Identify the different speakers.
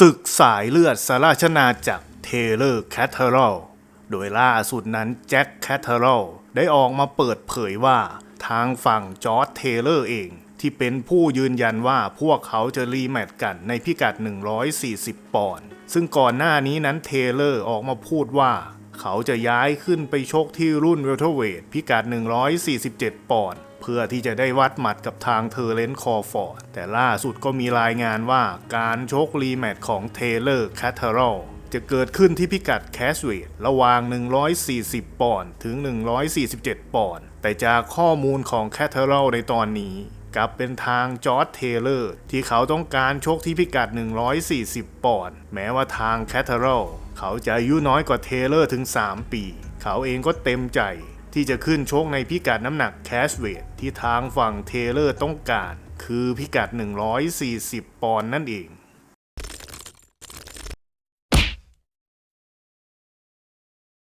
Speaker 1: ศึกสายเลือดสาราชนาจากเทเลอร์แคทเทอรัลโดยล่าสุดนั้นแจ็คแคทเทอรัลได้ออกมาเปิดเผยว่าทางฝั่งจอร์ดเทเลอร์เอง ที่เป็นผู้ยืนยันว่าพวกเขาจะรีแมตช์กันในพิกัด 140 ปอนด์ซึ่งก่อนหน้านี้นั้นเทเลอร์ออกมาพูดว่า เขาจะย้ายขึ้นไปชกที่รุ่นเวลเทเวทพิกัด 147 ปอนด์ เพื่อที่จะได้วัดหมัดกับทางเทเลนคอร์ฟอร์ดแต่ล่าสุดก็มีรายงานว่าการชกรีแมตช์ของเทเลอร์แคทเทอรลจะเกิดขึ้นที่พิกัดแคสเวทระหว่าง 140 ปอนด์ถึง 147 ปอนด์แต่จากข้อมูลของแคทเทอรลในตอนนี้กลับเป็นทางจอร์ดเทเลอร์ที่เขาต้องการชกที่พิกัด 140 ปอนด์แม้ว่าทางแคทเทอรลเขาจะอายุน้อยกว่าเทเลอร์ถึง 3 ปี เขาเองก็เต็มใจ ที่จะขึ้นชกในพิกัดน้ำหนักแคสเวทที่ทางฝั่งเทเลอร์ต้องการ คือพิกัด 140 ปอนด์นั่นเอง